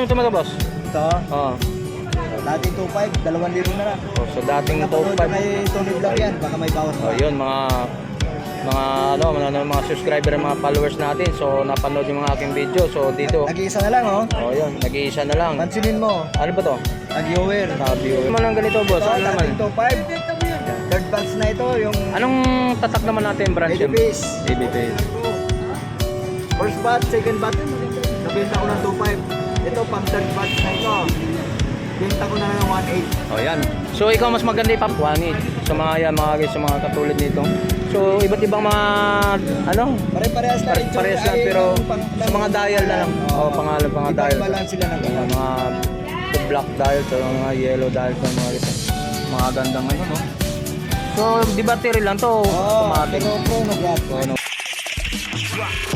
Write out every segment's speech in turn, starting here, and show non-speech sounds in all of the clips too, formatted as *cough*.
Ano ito mga boss? Ito, Oo. dating 2.5, 2,000 na lang. Oh, so dating Napanood top ko kay Tony Vlog yan, baka may bawas pa. Oh, yun mga mga ano, mga, mga subscriber mga followers natin. So napanood yung mga aking video. So dito. Nag-iisa na lang oh. Oh, yun, nag-iisa na lang. Pansinin mo, Ano ba to? nag-viewer. Sabi ko. Ano lang ganito, boss? Ito, Ano naman? dating 2.5. Third batch na ito, yung Anong tatak naman natin branch? 80 piece. ABP. First batch, second batch, nabenta ko ng 2.5. Ito, pang third batch na ito. Benta ko na ng 1.8. Oh, yan. So ikaw mas maganda ipap 1 Sa mga yan, mga guys, sa mga katulad nito. So iba't ibang mga ano, Pare-parehas na Pare- parehas lang, pero sa mga dial na lang. Oo, pangalan, mga dial. Iba lang sila ng Mga, black dial, so mga yellow dial, so mga ito. Mga gandang ano, no? So, di battery lang to, Oh, automatic. pero. So, ano, Alright,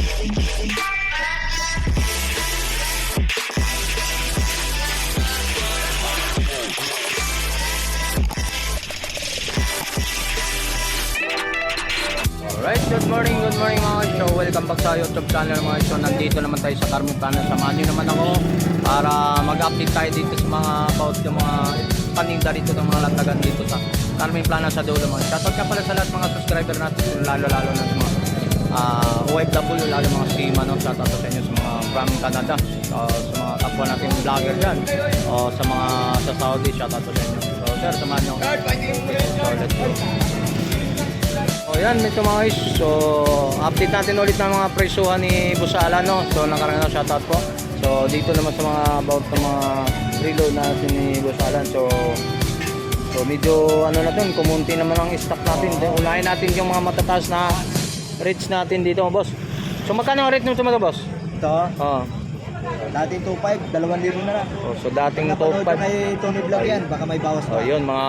good morning, good morning mga show. Welcome back sa YouTube channel mga show. Nandito naman tayo sa Carmen Plana. Samahan nyo naman ako para mag-update tayo dito sa mga about yung mga paninda dito ng mga latagan dito sa Carmen Plana sa dulo mga. Shoutout ka pala sa lahat mga subscriber natin, lalo lalo na sa mga uh, OFW, lalo mga stream ano. Shoutout sa inyo sa mga from Canada, so, sa mga kapwa natin vlogger dyan, o sa mga sa Saudi, shoutout sa inyo. So sir, samahan nyo. So let's go. O yan, may guys. So, update natin ulit ng mga presyuhan ni Busala, no? So, nakarang na shoutout po. So, dito naman sa mga about sa mga reload natin ni Busala. So, so medyo ano natin, kumunti naman ang stock natin. Then, unahin natin yung mga matataas na rates natin dito, boss. So, magkano ang rate nito mga boss? Ito, Oh. dating 2.5, 2,000 na lang. oh so, dating top Napanood ko 5. kay Tony Vlog yan, baka may bawas pa. Oh, yun mga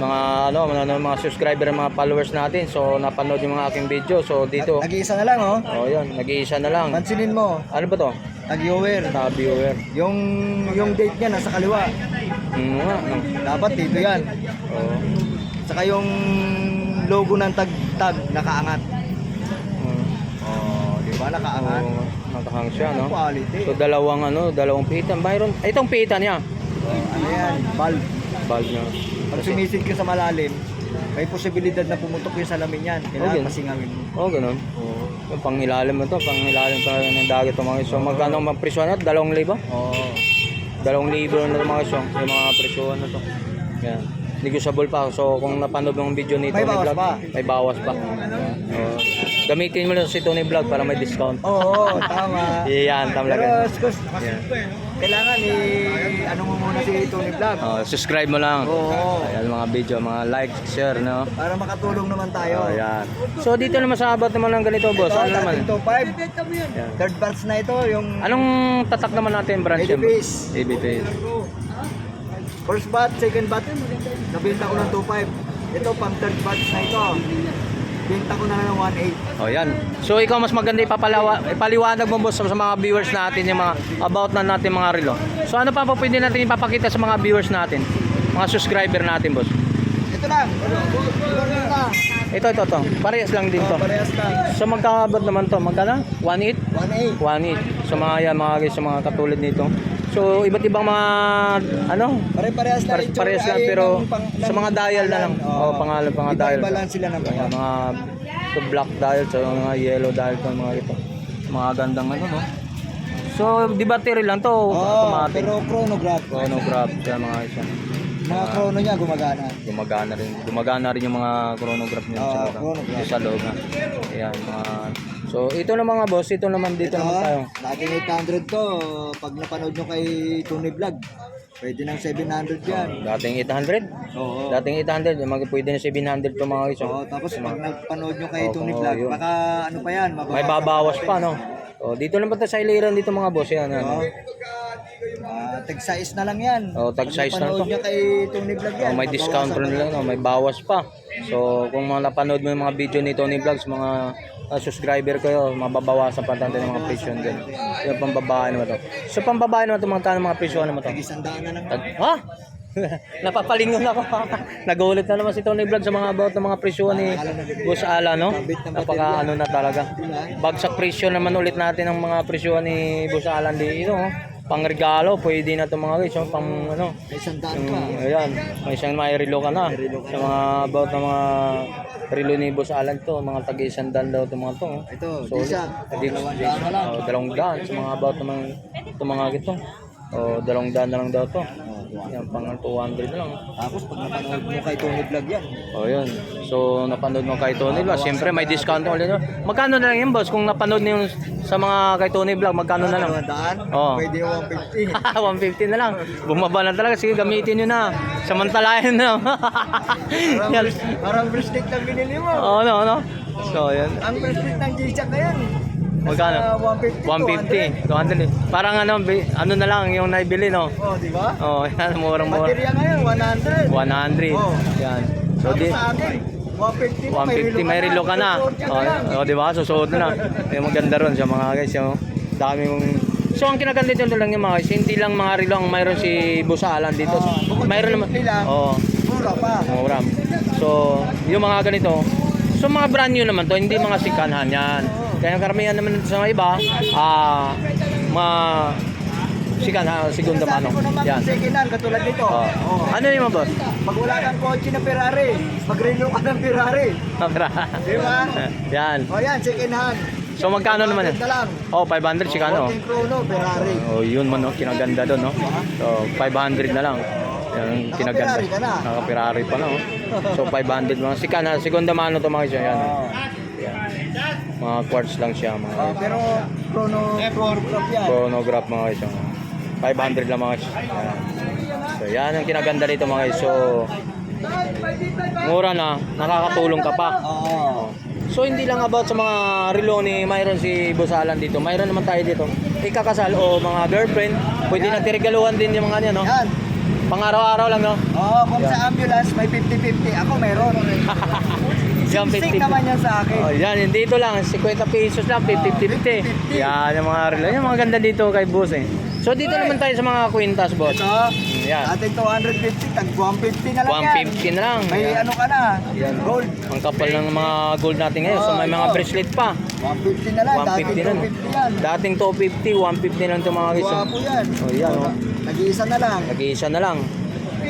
mga ano, mga, mga subscriber, mga followers natin. So, napanood yung mga aking video. So, dito. Nag-iisa na lang oh. Oh, yun, nag-iisa na lang. Pansinin mo, Ano ba to? nag-viewer. Sa viewer. Yung yung date niya nasa kaliwa. Mm, nga, no? Dapat dito yan. Oo. Saka yung logo ng tag-tag nakaangat. Mm. Oh, di ba nakaangat? Oo, nakahang siya, no? Quality. So, dalawang ano, dalawang pitan. Byron, itong pitan niya. Ano yan? Valve. Valve niya. Pag sumisid ka sa malalim, may posibilidad na pumutok yung salamin yan. Okay. Kailangan pasingawin mo. Oo, oh, ganun. Oo. Yung pangilalim mo to, pangilalim talaga ng dagat to mga So, magkano ang presyo na? Dalawang libo? Oh. Dalawang libo na to mga siyong. Yung mga presyo na to. Yan. Negotiable pa. So, kung napanood mo ang video nito May bawas Vlog, pa. may bawas pa. Oo. Gamitin mo lang si Tony Vlog para may discount. Oo, tama. *laughs* Iyan, tama Pero, lang. sus, kailangan i ano mo muna si Tony Vlog. Oh, subscribe mo lang. Oo. Ayan, mga video, mga like, share, no? Para makatulong naman tayo. Oh, yan. So, dito naman sa abot naman ng ganito, boss. Ito, Ano naman? 2.5. Yan. Third batch na ito, yung Anong tatak naman natin branch? 80 piece. ABP. First batch, second batch, nabenta ko ng 2.5. Ito, pang third batch na ito. Benta ko na ng 1.8. Oh, yan. So, ikaw mas maganda ipapalawa, ipaliwanag mo, boss, sa mga viewers natin, yung mga about na natin mga relo. So, ano pa po pwede natin ipapakita sa mga viewers natin? Mga subscriber natin, boss. Ito lang. Ito lang. Ito, ito. Parehas lang din to. Oh, parehas lang. So, magkakabot naman to. Magkano? 1.8? 1.8. 1.8. So, mga yan, mga guys, sa mga katulad nito. So, iba't ibang mga, ano, Pare-parehas lang. Pare- parehas lang, ay pero ng pang- sa mga dial na lang. Oo. Oo, pangalan, mga dial. Lang sila ng Mga, pangalan. mga to black dial, so mga yellow dial, to, mga ito. Mga gandang ano, no? So, di battery lang to, Oo, automatic. pero chronograph. Chronograph siya, mga isa. Mga chrono niya gumagana. Gumagana rin. Gumagana rin yung mga chronograph niya Oo, sa loob. chronograph. Sa loob. Ayan, mga... So, ito na mga boss, ito naman dito Ito, naman tayo. dating 800 to. Pag napanood nyo kay Tony Vlog, pwede ng 700 yan. Dating 800? Oo. Dating 800, mag pwede na 700 to mga isa. Oo, tapos pag napanood nyo kay Oo, Tony Vlog, yun. baka ano pa yan, mababawas May babawas pa, no? Oh, dito naman tayo sa iliran dito mga boss, yan. yan. Oo. Ah, tag size na lang yan. Oo, tag size na napanood to. nyo kay Tony Vlog yan, Oh, may discount rin lang, no? may bawas pa. So, kung mga napanood mo yung mga video ni Tony Vlogs, mga uh, subscriber kayo, mababawasan pa natin ng mga presyo din. Yung pambabae naman to. So, pambabae naman to, mga kano mga presyo naman to? Tag isang daan na lang. Ha? Napapalingon ako. *laughs* Nagulit na naman si Tony Vlog sa mga about ng mga presyo ni Boss Ala, no? Napaka ano na talaga. Bagsak presyo naman ulit natin ang mga presyo ni Boss Alan dito. oh. Pangregalo, pwede na 'to mga guys, yung pang ano, May isang daan ka. ayan, may isang may relo ka na. May relo ka Sa mga about ng mga relo ni Boss Alan to, mga tagi isang daan daw 'to mga to. oh. Ito, So, hindi Dalawang daan na lang. Oh, dalawang daan sa mga about ng mga ito mga gito. Oh, dalawang daan na lang daw to. Oh, Yan pang 200 na lang. Tapos pag napanood mo kay Tony Vlog yan, Oh, yun. So, napanood mo kay Tony Vlog. Siyempre, may discount ulit. no? Magkano na lang yun, boss? Kung napanood niyo sa mga kay Tony Vlog, magkano na lang? daan, Oo. pwede yung 150. 150 *laughs* na lang. Bumaba na talaga. Sige, gamitin nyo na. Samantalayan na. Parang, *laughs* yan. bris- parang bracelet lang binili mo. Oo, ano, ano? So, yan. Ang bracelet ng G-Shock na yan. Magkano? Nasa 150, 150. 200. eh. Parang ano, ano na lang yung naibili, no? 200. Oh, di ba? Oh, *laughs* yan. Murang-mura. Baterya ngayon, 100. 100. Oo. Yan. So, Tapos di, sa akin, 150 mo, 150 may relo ka na. Ka Oh, na lang. oh, di ba? Susuot na na. Yung maganda ron sa mga guys, yung dami mong So ang kinaganda dito lang yung mga guys, hindi lang mga relo ang mayroon si Boss Alan dito. Bukod mayroon naman. lang. Oo, Mura pa. mura. So, yung mga ganito, so mga brand new naman to, hindi mga sikanhan yan. Kaya karamihan naman sa mga iba, ah, mga sikanhan, segunda Sabi mano. Yan. second hand, katulad nito. Oh. Oh. Ano yung mga boss? Pag wala kang kotse na Ferrari, mag-renew ka ng Ferrari. Di ba? yan. O yan, second hand. So magkano naman yan? 500 na lang. Oh, 500 si Kano. Konting Chrono, Ferrari. Oh, yun man no, kinaganda doon, no. So, 500 na lang. Yan ang kinaganda. Naka-Ferrari ka na. Pa na, oh. So, 500 lang. Si Kana, segunda mano to mga siya. Yan. Oh. Yan. Mga quartz lang siya, mga Oh, pero Chrono, chronograph yan. chronograph mga guys. oh. 500 lang mga guys. Yan. So, yan ang kinaganda dito mga guys. So, mura na, nakakatulong ka pa. Oo. So hindi lang about sa mga relo ni mayroon si Boss Alan dito. Mayroon naman tayo dito. Ikakasal o mga girlfriend, pwede na tiregaluhan din yung mga ano, no? Yan. Pang-araw-araw lang, no? Oo, kung sa ambulance may 50-50, ako meron. *laughs* Yan, Sing naman yan sa akin. Oh, yan, dito lang, 50 pesos lang, 50-50. 50-50. Yan, yung mga relo. Yung mga ganda dito kay Boss, eh. So dito naman tayo sa mga kwintas, boss. Ito, Mm, Yan. ating 250, tag 150 na lang yan. 150 na lang. May Yan. ano ka na, Yan. gold. Ang kapal ng mga gold natin ngayon. So Oh, may mga ito. bracelet pa. 150 na lang, 150 na. dating 250 yan. Dating 250, 150 na lang ito mga guys. Guwapo yan. Oh, yan, oh. Nag-iisa na lang. Nag-iisa na lang.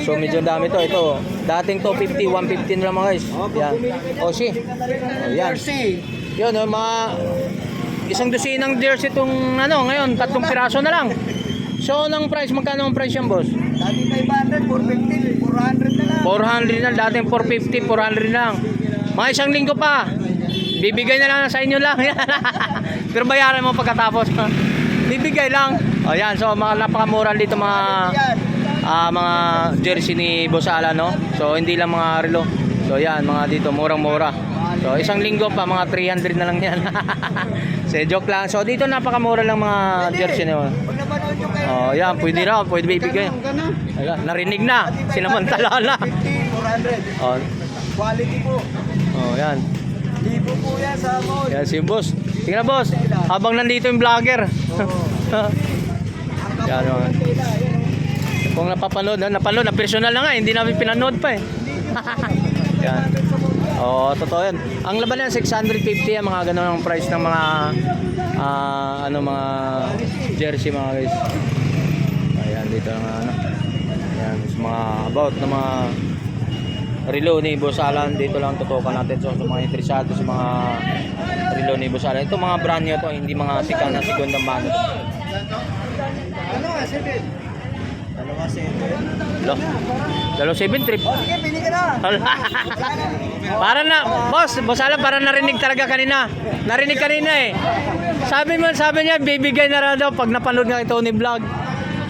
So medyo dami to. Ito, dating 250, 150 na lang mga guys. Yan. dyan, Oh, si. ng Oh, yan. Yun, oh, mga isang dosinang jersey itong ano, ngayon, tatlong piraso na lang. So, anong price? Magkano ang price yan, boss? Dati 500, 450, 400 na lang. 400 na, dating 450, 400 na lang. Mga isang linggo pa. Bibigay na lang sa inyo lang. *laughs* Pero bayaran mo pagkatapos. *laughs* Bibigay lang. O yan, so mga napakamura dito mga ah, mga jersey ni Boss Alan, no? So hindi lang mga relo. So yan, mga dito murang-mura. So isang linggo pa mga 300 na lang yan. *laughs* so joke lang. So dito napakamura lang mga jersey nyo. Oh, yan, pwede na, pwede. Ayan, narinig na, sinamantala na. 50, 400. Oh, Quality po. oh, yan. Libo po yan sa mall. Yan si boss. Tingnan boss, habang nandito yung vlogger. Oo. *laughs* Yan. Yan. Kung napapanood, na, napanood, na personal na nga, hindi namin pinanood pa eh. *laughs* yan. Oo, totoo yan. Ang laban yan, 650 yan, mga ganun ang price ng mga ah, ano mga jersey mga guys. Ayan, dito lang ano. Ayan, sa mga about na mga relo ni Boss Alan, dito lang tutukan natin so, sa mga interesado sa mga relo ni Boss Alan. Ito mga brand new to, hindi mga sikat na segunda mano. Ano nga, Sibin? Ano nga, Sibin? Lo. Dalo 7 trip. O, sige, pili ka na. Para na, boss, boss alam, para narinig talaga kanina. Narinig kanina eh. Sabi mo, sabi niya, bibigay na raw daw pag napanood nga ito ni vlog.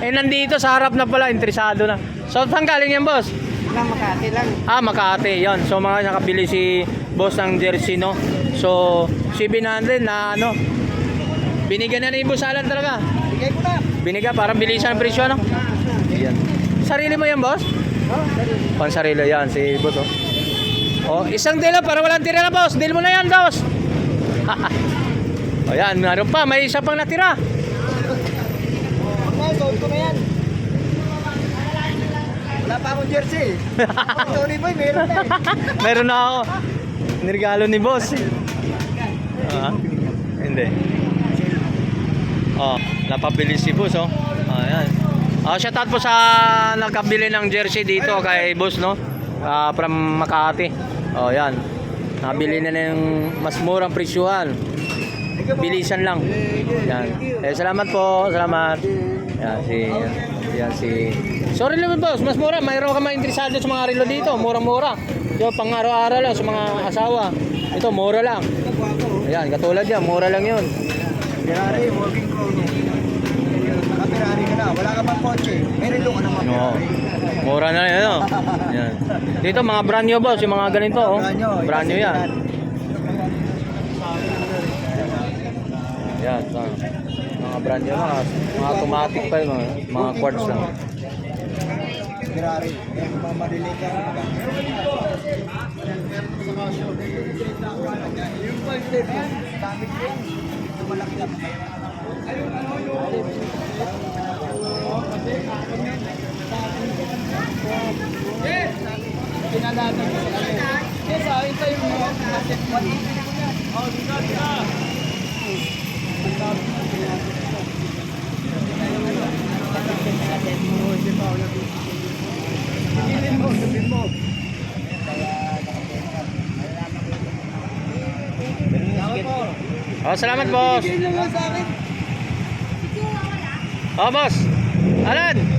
Eh, nandito sa harap na pala, interesado na. So, saan galing yan, boss? Lang, Makati lang. Ah, Makati, yon. So, mga nakabili si boss ng jersey, no? So, 700 na ano, binigyan na ni Boss Alan talaga. Bigay ko na. Binigyan, para bilisan ang presyo, no? Yan. Sarili mo yan, boss? Oh. Pang sarili yan, si boss oh. Oh, isang dila para walang tira na boss. Deal mo na yan, boss. *laughs* oh, yan, meron pa, may isa pang natira. Okay, sold ko na yan. Wala pa akong jersey. *laughs* Tony Boy, meron na eh. meron na ako. Nirigalo ni boss. Ah, hindi. Oh, napabili si boss oh. Ah, Oh, shout out po sa nagkabili ng jersey dito kay boss, no? Ah, from Makati. Oh, yan. Nabili na ng mas murang presyuhan. Bilisan lang. Yan. Eh, salamat po. Salamat. Yan, si... Yan, si... Sorry naman boss, mas mura. Mayroon ka interesado sa mga relo dito. Murang-mura. Yung pang araw-araw lang sa mga asawa. Ito, mura lang. Ayan, katulad yan. Mura lang yun. Ferrari, Naka-Ferrari ka na, wala ka pang kotse. May relo ka No. Ferrari. Mura na yan, ano? Yan. Dito, mga brand new boss. Yung mga ganito, oh. Brand new, Brand new yan. Yan, ito. Mga brand new, mga, mga automatic pa yun, mga, mga quartz lang. Ferrari. Kaya kung mamarelate ka mga. Yung step, dami ko. Malaki lang. Pinalatan ko. Yes, ah, ito yung mga step 180 ko yan. Oh, dito, dito. Sabihin mo. Oh, salamat boss. Oh, boss. Alan.